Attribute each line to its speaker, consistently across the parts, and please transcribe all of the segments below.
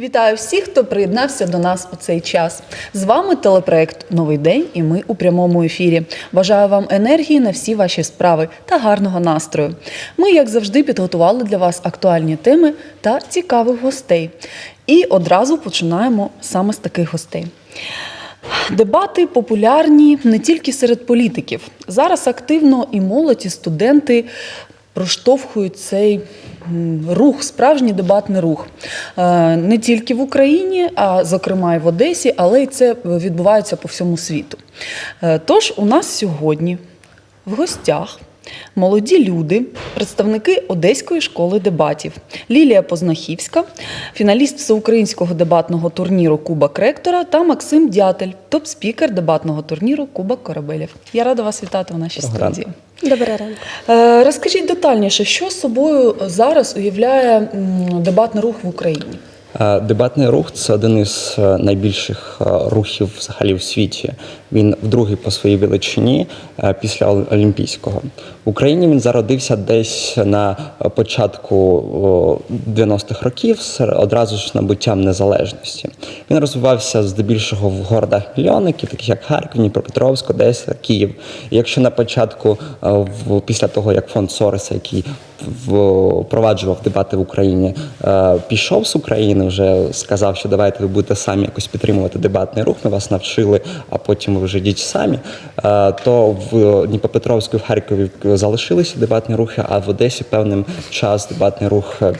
Speaker 1: Вітаю всіх, хто приєднався до нас у цей час. З вами телепроект Новий день і ми у прямому ефірі. Бажаю вам енергії на всі ваші справи та гарного настрою. Ми, як завжди, підготували для вас актуальні теми та цікавих гостей. І одразу починаємо саме з таких гостей. Дебати популярні не тільки серед політиків. Зараз активно і молодь, і студенти проштовхують цей рух, справжній дебатний рух. Е, Не тільки в Україні, а зокрема і в Одесі, але й це відбувається по всьому світу. Е, Тож у нас сьогодні в гостях молоді люди, представники Одеської школи дебатів. Лілія Познахівська, фіналіст всеукраїнського дебатного турніру Кубок Ректора та Максим Дятель, топ-спікер дебатного турніру Кубок Корабелів. Я рада вас вітати в нашій студії.
Speaker 2: Добрий ранок.
Speaker 1: Е, Розкажіть детальніше, що собою зараз уявляє дебатний рух в Україні?
Speaker 3: Е, Дебатний рух це один із е, найбільших е, рухів взагалі в світі. Він вдругий по своїй величині після Олімпійського. В Україні він зародився десь на початку 90-х років, одразу ж набуттям незалежності. Він розвивався здебільшого в городах мільйонників, таких як Харків, Дніпропетровськ, Одеса, Київ. І якщо на початку, після того як фонд Сороса, який впроваджував дебати в Україні, е, пішов з України, вже сказав, що давайте ви будете самі якось підтримувати дебатний рух. Ми вас навчили, а потім ви вже йдіть самі. е, То в Дніпропетровську в Харкові залишилися дебатні рухи, а в Одесі певним час дебатний рух е,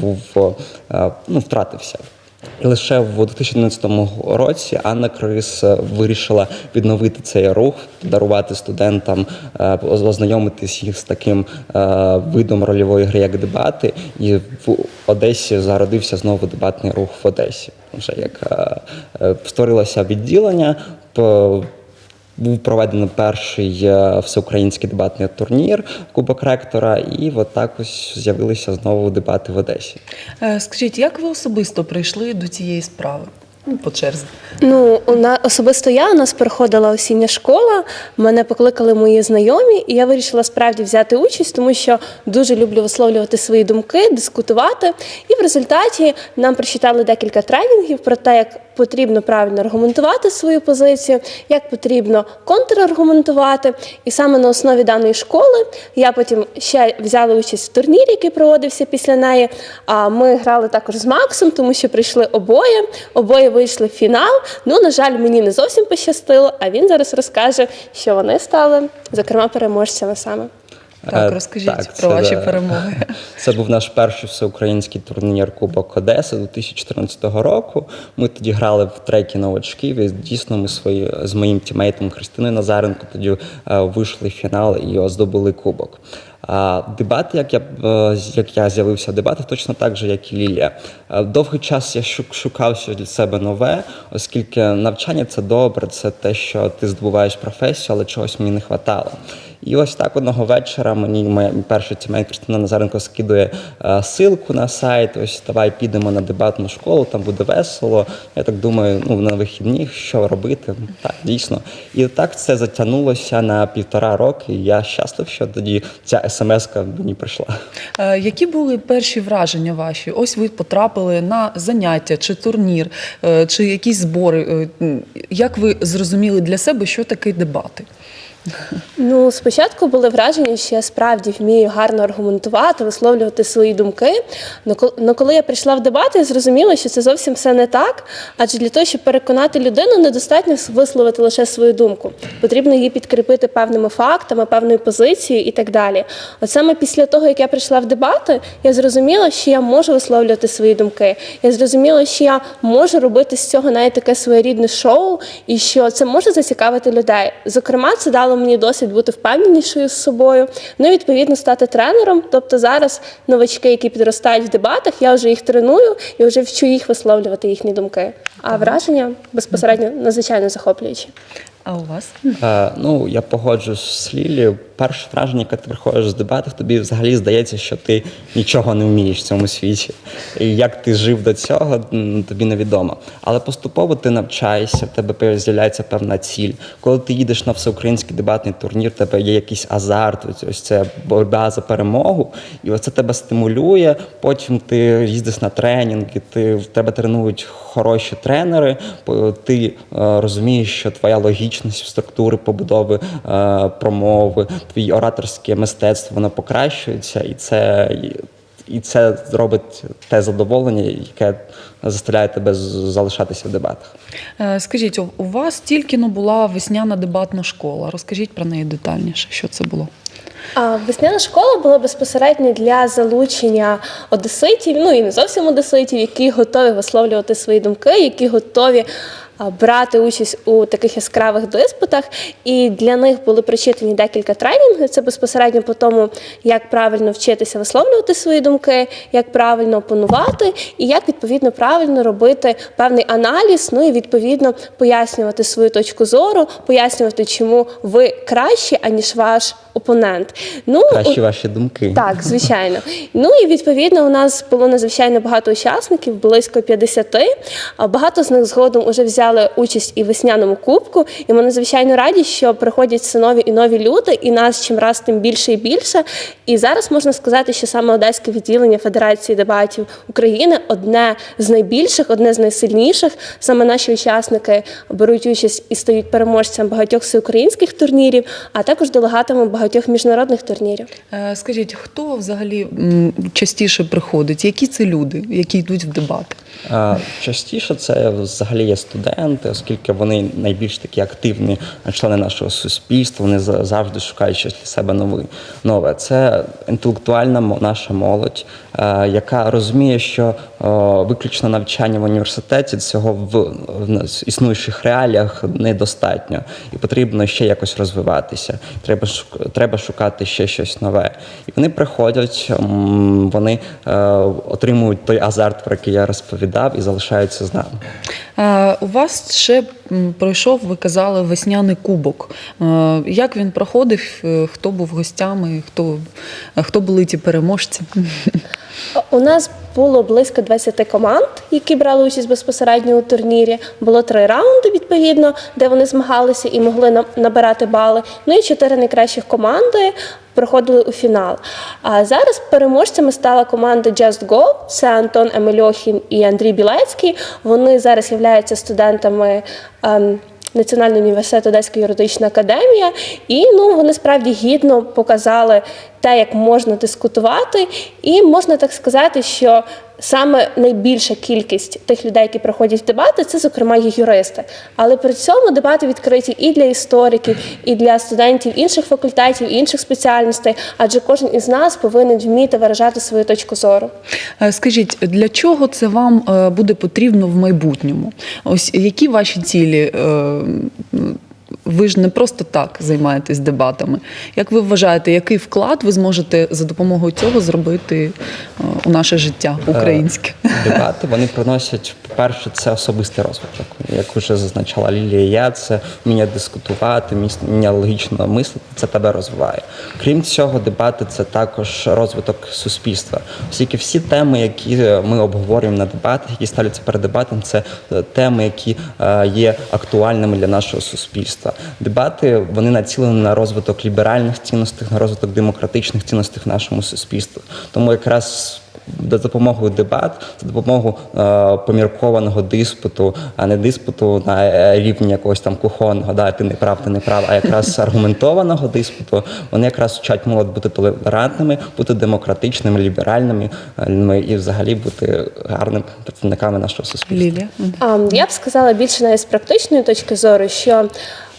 Speaker 3: був ну, втратився. Лише в 2011 році Анна Крис е, вирішила відновити цей рух, дарувати студентам, е, ознайомитись їх з таким е, видом рольової гри, як дебати. І в Одесі зародився знову дебатний рух в Одесі. Вже як створилося відділення. Був проведено перший е, всеукраїнський дебатний турнір Кубок Ректора, і от так ось з'явилися знову дебати в Одесі.
Speaker 1: Е, Скажіть, як ви особисто прийшли до цієї справи? Ну, по черзі.
Speaker 2: Ну, на особисто я у нас переходила осіння школа. Мене покликали мої знайомі, і я вирішила справді взяти участь, тому що дуже люблю висловлювати свої думки, дискутувати. І в результаті нам прочитали декілька тренінгів про те, як потрібно правильно аргументувати свою позицію, як потрібно контраргументувати. І саме на основі даної школи я потім ще взяла участь в турнірі, який проводився після неї. А ми грали також з Максом, тому що прийшли обоє. Обоє вийшли в фінал. Ну, на жаль, мені не зовсім пощастило, а він зараз розкаже, що вони стали, зокрема, переможцями саме.
Speaker 1: Так,
Speaker 3: Е,
Speaker 1: розкажіть
Speaker 3: так,
Speaker 1: про
Speaker 3: це,
Speaker 1: ваші
Speaker 3: да.
Speaker 1: перемоги.
Speaker 3: Це був наш перший всеукраїнський турнір Кубок Одеси 2014 року. Ми тоді грали в трекі новачків. І дійсно ми свої з моїм тімейтом Христиною Назаренко тоді е, вийшли в фінал і здобули кубок. А дебати, як я е, як я з'явився в дебатах, точно так же, як і Лілія. Е, Довгий час я шу- шукав щось для себе нове, оскільки навчання це добре, це те, що ти здобуваєш професію, але чогось мені не вистачало. І ось так одного вечора мені моя перша тімейт Кристина Назаренко скидує е, ссылку на сайт. Ось давай підемо на дебатну школу, там буде весело. Я так думаю, ну на вихідних що робити? Так, дійсно. І так це затягнулося на півтора роки. І я щаслив, що тоді ця смс-ка мені прийшла.
Speaker 1: Е, Які були перші враження ваші? Ось ви потрапили на заняття чи турнір, е, чи якісь збори. Як ви зрозуміли для себе, що таке дебати?
Speaker 2: Ну, спочатку були враження, що я справді вмію гарно аргументувати, висловлювати свої думки. Но коли я прийшла в дебати, я зрозуміла, що це зовсім все не так. Адже для того, щоб переконати людину, недостатньо висловити лише свою думку. Потрібно її підкріпити певними фактами, певною позицією і так далі. От саме після того, як я прийшла в дебати, я зрозуміла, що я можу висловлювати свої думки. Я зрозуміла, що я можу робити з цього навіть таке своєрідне шоу, і що це може зацікавити людей. Зокрема, це дало мені досвід бути впевненішою з собою. Ну і відповідно стати тренером. Тобто зараз новачки, які підростають в дебатах, я вже їх треную і вже вчу їх висловлювати їхні думки. А враження безпосередньо надзвичайно захоплюючі.
Speaker 1: А у вас?
Speaker 3: Е, ну, я погоджуюсь з Лілією. Перше враження, яке ти приходиш з дебатів, тобі взагалі здається, що ти нічого не вмієш в цьому світі. І як ти жив до цього, тобі невідомо. Але поступово ти навчаєшся, в тебе з'являється певна ціль. Коли ти їдеш на всеукраїнський дебатний турнір, в тебе є якийсь азарт, ось це боротьба за перемогу, і оце тебе стимулює. Потім ти їздиш на тренінги, ти в тебе тренують хороші тренери. Ти е, розумієш, що твоя логічність структури побудови е, промови, твій ораторське мистецтво воно покращується, і це. І це зробить те задоволення, яке заставляє тебе залишатися в дебатах.
Speaker 1: Е, Скажіть, у- вас тільки но була весняна дебатна школа. Розкажіть про неї детальніше, що це було.
Speaker 2: Весняна школа була безпосередньо для залучення одеситів, ну і не зовсім одеситів, які готові висловлювати свої думки, які готові брати участь у таких яскравих диспутах. І для них були прочитані декілька тренінгів. Це безпосередньо по тому, як правильно вчитися висловлювати свої думки, як правильно опанувати, і як відповідно правильно робити певний аналіз, ну і відповідно пояснювати свою точку зору, пояснювати, чому ви кращі, аніж ваш опонент. Ну
Speaker 3: Кращі ваші думки.
Speaker 2: так, звичайно. Ну і відповідно у нас було надзвичайно багато учасників, близько 50. А Багато з них згодом уже взяли участь і в весняному кубку. І ми надзвичайно раді, що приходять все нові і нові люди, і нас чим раз тим більше і більше. І зараз можна сказати, що саме одеське відділення Федерації дебатів України одне з найбільших, одне з найсильніших. Саме наші учасники беруть участь і стають переможцем багатьох всеукраїнських турнірів, а також делегатами багатьох міжнародних турнірів.
Speaker 1: Е, Скажіть, хто взагалі частіше приходить? Які це люди, які йдуть в дебати?
Speaker 3: Е, Частіше це взагалі є студенти, оскільки вони найбільш такі активні члени нашого суспільства. Вони за- завжди шукають щось для себе нове. Це інтелектуальна наша молодь, е, яка розуміє, що е, виключно навчання в університеті цього в, існуючих реаліях недостатньо, і потрібно ще якось розвиватися. Треба шукати ще щось нове. І вони приходять, вони е, отримують той азарт, про який я розповідав, і залишаються з нами.
Speaker 1: Е, У вас ще м, пройшов, ви казали, весняний кубок. Е, Як він проходив? Е, Хто був гостями? Хто, е, хто були ті переможці?
Speaker 2: У нас було близько 20 команд, які брали участь безпосередньо у турнірі. Було три раунди, відповідно, де вони змагалися і могли на- набирати бали. Ну і чотири найкращих команди проходили у фінал. А зараз переможцями стала команда Just Go. Це Антон Емельохін і Андрій Білецький. Вони зараз являються студентами. Ем, Національний університет Одеська юридична академія, і ну вони справді гідно показали те, як можна дискутувати, і можна так сказати, що саме найбільша кількість тих людей, які проходять дебати, це зокрема є юристи. Але при цьому дебати відкриті і для істориків, і для студентів інших факультетів, інших спеціальностей, адже кожен із нас повинен вміти виражати свою точку зору.
Speaker 1: Е, Скажіть, для чого це вам е, буде потрібно в майбутньому? Ось які ваші цілі? Е, Ви ж не просто так займаєтесь дебатами. Як ви вважаєте, який вклад ви зможете за допомогою цього зробити е, у наше життя українське?
Speaker 3: Дебати вони приносять, по-перше, це особистий розвиток. Як вже зазначала Лілія, я це вміння дискутувати, вміння логічно мислити, це тебе розвиває. Крім цього, дебати це також розвиток суспільства. Оскільки всі теми, які ми обговорюємо на дебатах, які ставляться перед дебатом, це е, теми, які е, є актуальними для нашого суспільства. Дебати вони націлені на розвиток ліберальних цінностей, на розвиток демократичних цінностей в нашому суспільстві. Тому якраз за допомогою дебат, за допомогою е, поміркованого диспуту, а не диспуту на е, рівні якогось там кухонного, да, ти не прав, ти не прав, а якраз аргументованого диспуту, вони якраз вчать молодь бути толерантними, бути демократичними, ліберальними е, і взагалі бути гарними представниками нашого суспільства.
Speaker 1: Лілія?
Speaker 2: А, Я б сказала більше навіть з практичної точки зору, що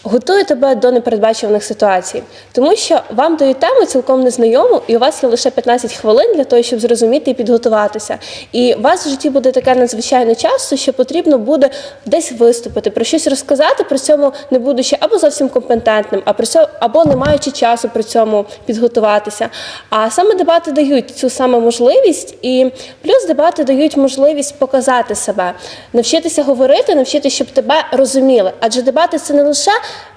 Speaker 2: готує тебе до непередбачуваних ситуацій, тому що вам дають тему цілком незнайому, і у вас є лише 15 хвилин для того, щоб зрозуміти і підготуватися. І у вас в житті буде таке надзвичайно часто, що потрібно буде десь виступити, про щось розказати, при цьому не будучи або зовсім компетентним, а при цьому або не маючи часу при цьому підготуватися. А саме дебати дають цю саме можливість, і плюс дебати дають можливість показати себе, навчитися говорити, навчитися, щоб тебе розуміли. Адже дебати це не лише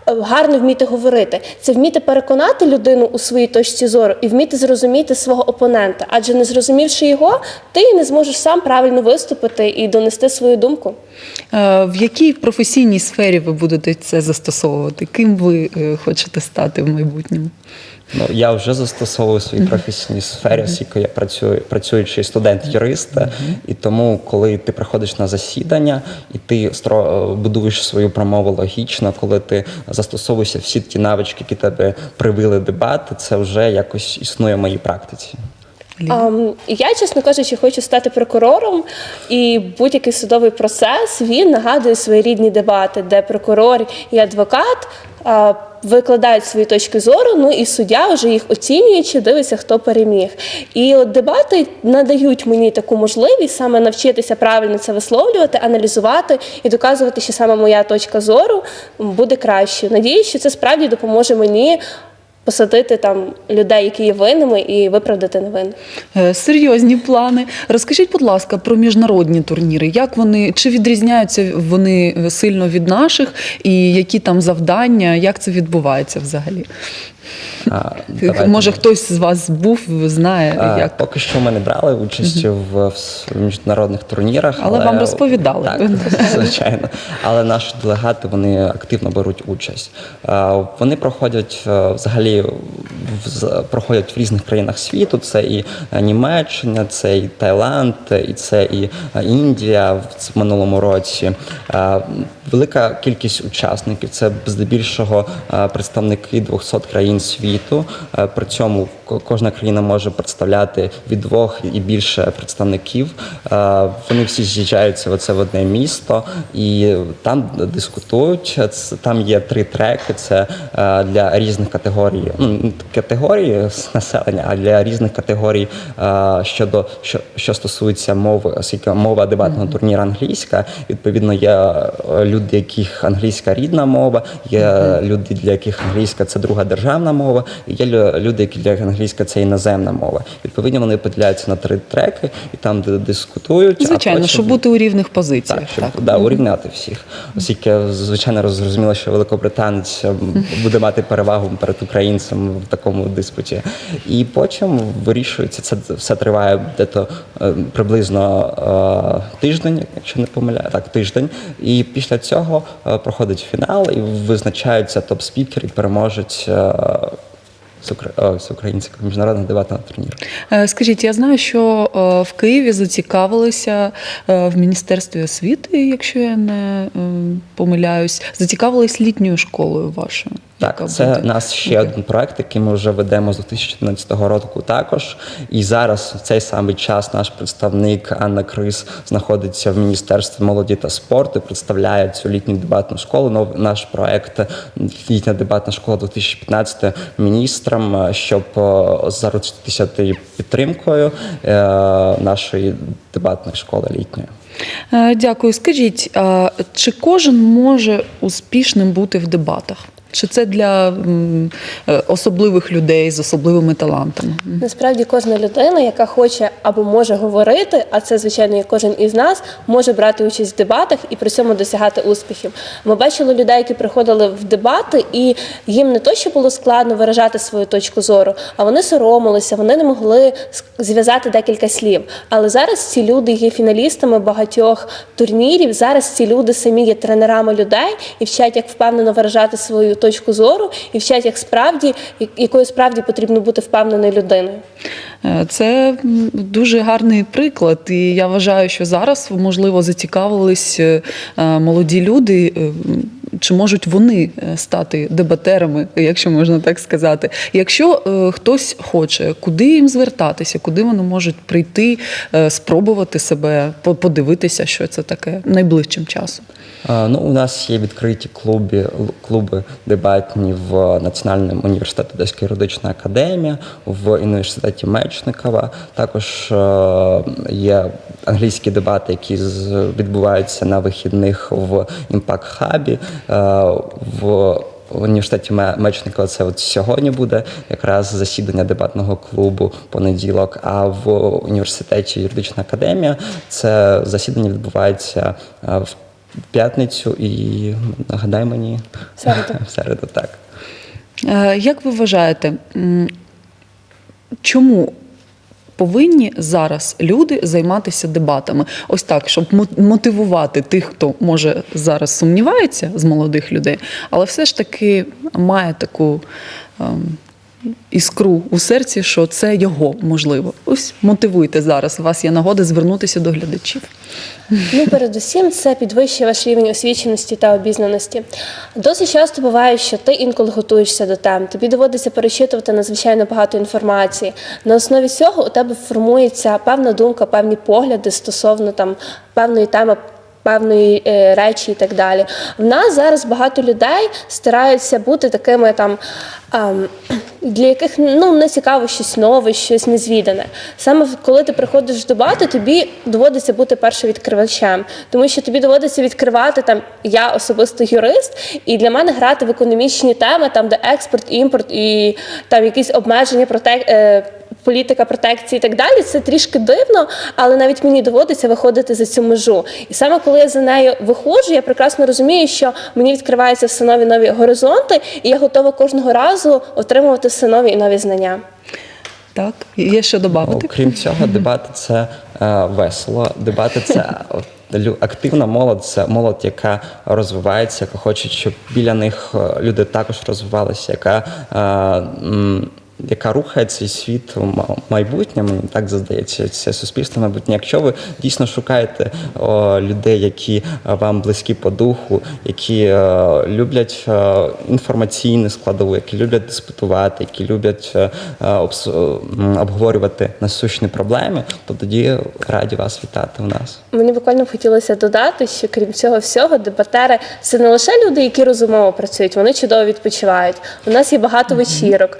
Speaker 2: гарно вміти говорити. Це вміти переконати людину у своїй точці зору і вміти зрозуміти свого опонента. Адже не зрозумівши його, ти не зможеш сам правильно виступити і донести свою думку.
Speaker 1: Е, В якій професійній сфері ви будете це застосовувати? Ким ви е, хочете стати в майбутньому?
Speaker 3: Ну, я вже застосовую в своїй професійній сфері, оскільки я працюю працюючий студент-юрист, і тому, коли ти приходиш на засідання і ти будуєш свою промову логічно, коли ти застосовуєшся всі ті навички, які тебе привили дебати, це вже якось існує в моїй практиці.
Speaker 2: А, я, чесно кажучи, хочу стати прокурором, і будь-який судовий процес він нагадує своєрідні дебати, де прокурор і адвокат а, викладають свої точки зору, ну і суддя вже їх оцінюючи, дивиться, хто переміг. І от дебати надають мені таку можливість саме навчитися правильно це висловлювати, аналізувати і доказувати, що саме моя точка зору буде кращою. Надіюсь, що це справді допоможе мені. Посадити там людей, які є винними, і виправдати невинних.
Speaker 1: Е, Серйозні плани. Розкажіть, будь ласка, про міжнародні турніри. Як вони чи відрізняються вони сильно від наших, і які там завдання, як це відбувається взагалі?
Speaker 3: А, давайте.
Speaker 1: Може, хтось з вас був, знає,
Speaker 3: А,
Speaker 1: як
Speaker 3: Поки що ми не брали участь в, в міжнародних турнірах.
Speaker 1: Але вам розповідали.
Speaker 3: Так, звичайно. Але наші делегати вони активно беруть участь. А, Вони проходять е, взагалі в, проходять в різних країнах світу. Це і е, Німеччина, це і Таїланд, і це і е, Індія в в минулому році. А, Велика кількість учасників це здебільшого е, представники 200 країн світу. Е, При цьому кожна країна може представляти від двох і більше представників. Е, Вони всі з'їжджаються в оце в одне місто і там дискутують. Там є три треки. Це е, для різних категорій, ну категорії населення, а для різних категорій е, щодо що, що стосується мови, оскільки мова дебатного турніру англійська. Відповідно, є люди, яких англійська рідна мова, є люди, для яких англійська це друга державна мова, і є лю- люди, які для англійська це іноземна мова. Відповідно, вони поділяються на три треки і там де дискутують.
Speaker 1: звичайно,
Speaker 3: потім-
Speaker 1: щоб бути у рівних позиціях.
Speaker 3: так, щоб Да, урівняти всіх. Оскільки, звичайно, роз- зрозуміло, що великобританець буде мати перевагу перед українцем в такому диспуті. І потім вирішується, це все триває дето е, приблизно е, тиждень, якщо не помиляю, так, тиждень. І після цього е, проходить фінал і визначаються топ-спікер і переможець. Всеукра- Всеукраїнського міжнародного дебатного турніру.
Speaker 1: Е, Скажіть, я знаю, що е, в Києві зацікавилися е, в Міністерстві освіти, якщо я не помиляюсь, зацікавились літньою школою вашою.
Speaker 3: Так, це нас ще один проект, який ми вже ведемо з 2014 року також. І зараз в цей самий час наш представник Анна Крис знаходиться в Міністерстві молоді та спорту, представляє цю літню дебатну школу. Нов наш проект літня дебатна школа 2015 міністрам, е, щоб е, заручитися тією підтримкою е, нашої дебатної школи літньої.
Speaker 1: Дякую. Скажіть, чи кожен може успішним бути в дебатах? Чи це для е, особливих людей з особливими талантами?
Speaker 2: Насправді кожна людина, яка хоче або може говорити, а це звичайно кожен із нас, може брати участь в дебатах і при цьому досягати успіхів. Ми бачили людей, які приходили в дебати, і їм не то, що було складно виражати свою точку зору, а вони соромилися, вони не могли зв'язати декілька слів. Але зараз ці люди є фіналістами багатьох турнірів. Зараз ці люди самі є тренерами людей і вчать, як впевнено виражати свою точку зору, і вчать, як справді якою справді потрібно бути впевненою людиною.
Speaker 1: Е, Це дуже гарний приклад, і я вважаю, що зараз можливо зацікавились е, е, молоді люди. Чи можуть вони е, стати дебатерами, якщо можна так сказати? Якщо е, хтось хоче, куди їм звертатися, куди вони можуть прийти, е, спробувати себе, подивитися, що це таке найближчим часом?
Speaker 3: А, Ну, у нас є відкриті клуби, клуби дебатні в Національному університеті Одеська юридична академія, в університеті Мечникова. Також е, є англійські дебати, які з- відбуваються на вихідних в Імпакт Хабі. В в університеті Ме- Мечникова це от сьогодні буде якраз засідання дебатного клубу понеділок. А в університеті юридична академія це засідання відбувається е, в в п'ятницю і нагадай мені
Speaker 2: середу.
Speaker 3: в середу так.
Speaker 1: Е, Як ви вважаєте, чому повинні зараз люди займатися дебатами? Ось так, щоб мо- мотивувати тих, хто може зараз сумнівається з молодих людей, але все ж таки має таку. ем, Іскру у серці, що це його можливо. Ось мотивуйте зараз. У вас є нагода звернутися до глядачів.
Speaker 2: Ну, передусім, це підвищує ваш рівень освіченості та обізнаності. Досить часто буває, що ти інколи готуєшся до тем, тобі доводиться перечитувати надзвичайно багато інформації. На основі цього у тебе формується певна думка, певні погляди стосовно там певної теми. Певної е, речі і так далі. В нас зараз багато людей стараються бути такими там, ем, для яких ну не цікаво щось нове, щось незвідане. Саме коли ти приходиш в дебати, тобі доводиться бути першовідкривачем, тому що тобі доводиться відкривати там. Я особисто юрист, і для мене грати в економічні теми, там де експорт, імпорт і там якісь обмеження протек. Політика протекції і так далі, це трішки дивно, але навіть мені доводиться виходити за цю межу. І саме коли я за нею виходжу, я прекрасно розумію, що мені відкриваються все нові нові горизонти, і я готова кожного разу отримувати все нові і нові знання.
Speaker 1: Так, є що додати?
Speaker 3: Окрім цього, дебати це е, весело. Дебати це активна молодь, це молодь, яка розвивається, яка хоче, щоб біля них е, люди також розвивалися, яка, е, м, яка рухає цей світ майбутнє, мені так здається, це суспільство майбутнє. Якщо ви дійсно шукаєте о, людей, які е, вам близькі по духу, які е, люблять е, інформаційну складову, які люблять диспутувати, які люблять обговорювати насущні проблеми, то тоді раді вас вітати у нас.
Speaker 2: Мені буквально б хотілося додати, що крім цього всього, дебатери це не лише люди, які розумово працюють, вони чудово відпочивають. У нас є багато вечірок.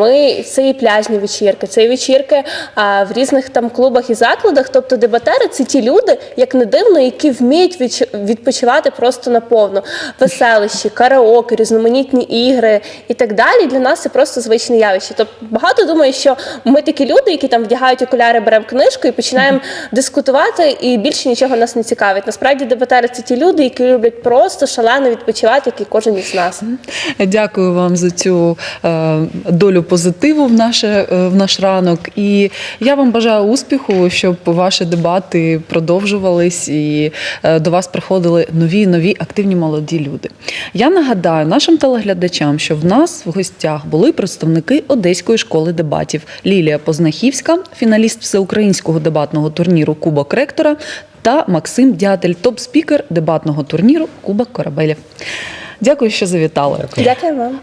Speaker 2: Ми це і пляжні вечірки, це і вечірки а, в різних там клубах і закладах. Тобто дебатери це ті люди, як не дивно, які вміють відч- відпочивати просто наповну. Веселищі, караоке, різноманітні ігри і так далі. Для нас це просто звичне явище. Тобто багато думає, що ми такі люди, які там вдягають окуляри, беремо книжку і починаємо дискутувати, і більше нічого нас не цікавить. Насправді дебатери це ті люди, які люблять просто шалено відпочивати, як і кожен із нас.
Speaker 1: Дякую вам за цю е, долю позитиву в, наше, е, в наш ранок. І я вам бажаю успіху, щоб ваші дебати продовжувались і е, до вас приходили нові нові активні молоді люди. Я нагадаю нашим телеглядачам, що в нас в гостях були представники Одеської школи дебатів Лілія Познахівська, фіналіст всеукраїнського дебатного турніру Кубок Ректора. Та Максим Дятель, топ-спікер дебатного турніру Кубок Корабелів. Дякую, що завітали.
Speaker 2: Дякую вам.